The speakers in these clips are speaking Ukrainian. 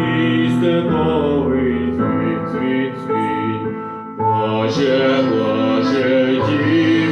Візде новий твій, твій, твій, лаже, лаже, дім.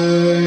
Amen.